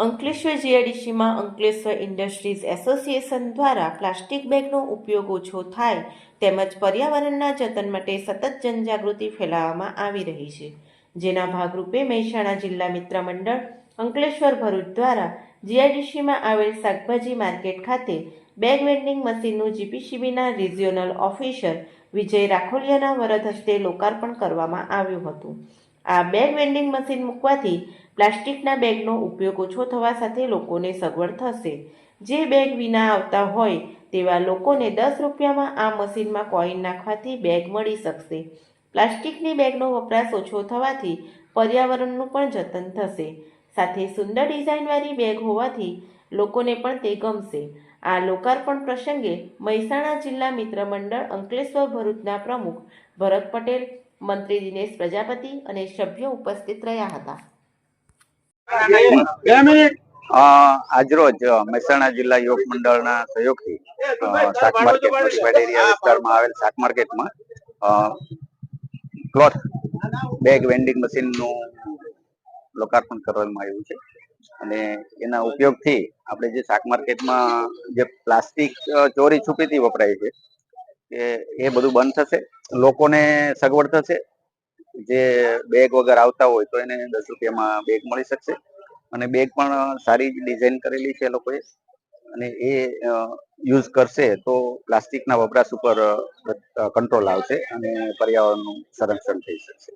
અંકલેશ્વર જીઆઈડીસીમાં Ankleshwar industries association દ્વારા plastic બેગનો ઉપયોગ ઓછો થાય તેમજ પર્યાવરણના જતન માટે સતત જનજાગૃતિ ફેલાવવામાં આવી રહી છે. જેના ભાગરૂપે મહેસાણા જિલ્લા મિત્ર મંડળ અંકલેશ્વર ભરૂચ દ્વારા જીઆઈડીસીમાં આવેલ શાકભાજી માર્કેટ ખાતે બેગ વેન્ડિંગ મશીનનું જીપીસીબીના રિજિયોનલ ઓફિસર વિજય રાખોલિયાના વરદ હસ્તે લોકાર્પણ કરવામાં આવ્યું હતું. આ બેગ વેન્ડિંગ મશીન મૂકવાથી પ્લાસ્ટિકના બેગનો ઉપયોગ ઓછો થવા સાથે લોકોને સગવડ થશે. જે બેગ વિના આવતા હોય તેવા લોકોને દસ રૂપિયામાં આ મશીનમાં કોઈન નાખવાથી બેગ મળી શકશે. પ્લાસ્ટિકની બેગનો વપરાશ ઓછો થવાથી પર્યાવરણનું પણ જતન થશે. સાથે સુંદર ડિઝાઇનવાળી બેગ હોવાથી લોકોને પણ તે ગમશે. આ લોકાર્પણ પ્રસંગે મહેસાણા જિલ્લા મિત્ર મંડળ અંકલેશ્વર ભરૂચના પ્રમુખ ભરત પટેલ, મંત્રી દિનેશ પ્રજાપતિ અને સભ્યો ઉપસ્થિત રહ્યા હતા. આજરોજ મહેસાણા જિલ્લા યુવક મંડળના સહયોગથી શાક માર્કેટ મોડીફાઈડ એરિયા વિસ્તારમાં આવેલ શાક માર્કેટમાં ક્લોથ બેગ વેન્ડિંગ મશીનનું લોકાર્પણ કરવામાં આવ્યું છે. અને એના ઉપયોગથી આપણે જે શાક માર્કેટમાં જે પ્લાસ્ટિક ચોરી છુપીથી વપરાય છે એ બધું બંધ થશે લોકોને સગવડ થશે જે બેગ વગર આવતા હોય તો એને દસ રૂપિયામાં બેગ મળી શકશે. અને બેગ પણ સારી ડિઝાઇન કરેલી છે લોકોએ. અને એ યુઝ કરશે તો પ્લાસ્ટિકના વપરાશ ઉપર કંટ્રોલ આવશે અને પર્યાવરણનું સંરક્ષણ થઈ શકશે.